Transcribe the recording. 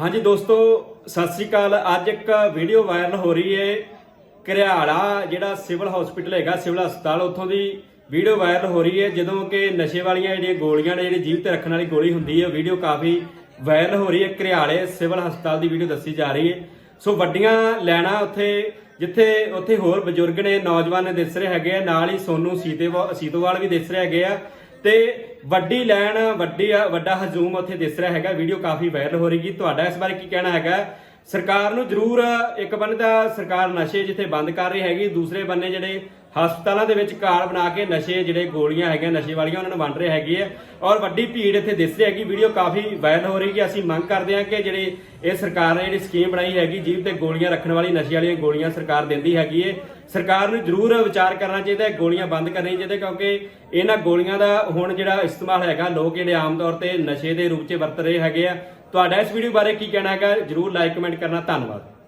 ਹਾਂਜੀ ਦੋਸਤੋ, ਸਤਿ ਸ੍ਰੀ ਅਕਾਲ। ਅੱਜ ਇੱਕ ਵੀਡੀਓ ਵਾਇਰਲ ਹੋ ਰਹੀ ਹੈ ਘਰਿਆਲਾ ਜਿਹੜਾ ਸਿਵਲ ਹਸਪੀਟਲ ਹੈਗਾ, ਸਿਵਲ ਹਸਪਤਾਲ, ਉੱਥੋਂ ਦੀ ਵੀਡੀਓ ਵਾਇਰਲ ਹੋ ਰਹੀ ਹੈ ਜਦੋਂ ਕਿ ਨਸ਼ੇ ਵਾਲੀਆਂ ਜਿਹੜੀਆਂ ਗੋਲੀਆਂ ਨੇ, ਜਿਹੜੀ ਜੀਵ ਤੇ ਰੱਖਣ ਵਾਲੀ ਗੋਲੀ ਹੁੰਦੀ ਹੈ ਵੀਡੀਓ ਕਾਫੀ ਵਾਇਰਲ ਹੋ ਰਹੀ ਹੈ ਘਰਿਆਲੇ ਸਿਵਲ ਹਸਪਤਾਲ ਦੀ ਵੀਡੀਓ ਦੱਸੀ ਜਾ ਰਹੀ ਹੈ ਸੋ ਵੱਡੀਆਂ ਲੈਣਾ ਉੱਥੇ, ਜਿੱਥੇ ਉੱਥੇ ਹੋਰ ਬਜ਼ੁਰਗ ਨੇ, ਨੌਜਵਾਨ ਨੇ ਦਿਸ ਰਹੇ ਹੈਗੇ ਆ। ਨਾਲ ਹੀ ਸੋਨੂ ਸੀਤੇਵਾ ਸੀਤੋਵਾਲ ਵੀ ਦਿਸ ਰਹੇ ਹੈਗੇ ਆ। ਤੇ ਵੱਡੀ ਲਾਈਨ ਵੱਡੀ ਵੱਡਾ ਹਜੂਮ ਉੱਥੇ ਦਿਸ ਰਿਹਾ ਹੈਗਾ, ਵੀਡੀਓ ਕਾਫੀ ਵਾਇਰਲ ਹੋ ਰਹੀ ਰਹੀਗੀ ਤੁਹਾਡਾ ਇਸ ਬਾਰੇ ਕੀ ਕਹਿਣਾ ਹੈਗਾ? ਸਰਕਾਰ ਨੂੰ ਜ਼ਰੂਰ, ਇੱਕ ਬੰਨੇ ਤਾਂ ਸਰਕਾਰ ਨਸ਼ੇ ਜਿੱਥੇ ਬੰਦ ਕਰ ਰਹੀ ਹੈਗੀ, ਦੂਸਰੇ ਬੰਨੇ ਜਿਹੜੇ ਹਸਪਤਾਲਾਂ ਦੇ ਵਿੱਚ ਕਾਰ ਬਣਾ ਕੇ ਨਸ਼ੇ ਜਿਹੜੇ ਗੋਲੀਆਂ ਹੈਗੀਆਂ, ਨਸ਼ੇ ਵਾਲੀਆਂ ਉਹਨਾਂ ਨੂੰ ਵੰਡ ਰਹੇ ਹੈਗੇ ਆ। ਔਰ ਵੱਡੀ ਭੀੜ ਇੱਥੇ ਦਿਸ ਰਹੀ ਹੈਗੀ, ਵੀਡੀਓ ਕਾਫੀ ਵਾਇਰਲ ਹੋ ਰਹੀ ਹੈ। ਅਸੀਂ ਮੰਗ ਕਰਦੇ ਹਾਂ ਕਿ ਜਿਹੜੇ ਇਹ ਸਰਕਾਰ ਨੇ ਜਿਹੜੀ ਸਕੀਮ ਬਣਾਈ ਹੈਗੀ, ਜੀਵ ਤੇ ਗੋਲੀਆਂ ਰੱਖਣ ਵਾਲੀ, ਨਸ਼ੇ ਵਾਲੀਆਂ ਗੋਲੀਆਂ ਸਰਕਾਰ ਦਿੰਦੀ ਹੈਗੀ ਏ। ਸਰਕਾਰ ਨੂੰ ਜ਼ਰੂਰ ਵਿਚਾਰ ਕਰਨਾ ਚਾਹੀਦਾ ਹੈ, ਗੋਲੀਆਂ ਬੰਦ ਕਰਨੀਆਂ ਚਾਹੀਦੀਆਂ, ਕਿਉਂਕਿ ਇਹਨਾਂ ਗੋਲੀਆਂ ਦਾ ਹੁਣ ਜਿਹੜਾ ਇਸਤੇਮਾਲ ਹੈਗਾ, ਲੋਕ ਜਿਹੜੇ ਆਮ ਤੌਰ ਤੇ ਨਸ਼ੇ ਦੇ ਰੂਪ 'ਚ ਵਰਤ ਰਹੇ ਹੈਗੇ ਆ। ਤੁਹਾਡਾ ਇਸ ਵੀਡੀਓ ਬਾਰੇ ਕੀ ਕਹਿਣਾ ਹੈਗਾ, ਜਰੂਰ ਲਾਈਕ ਕਮੈਂਟ ਕਰਨਾ। ਧੰਨਵਾਦ।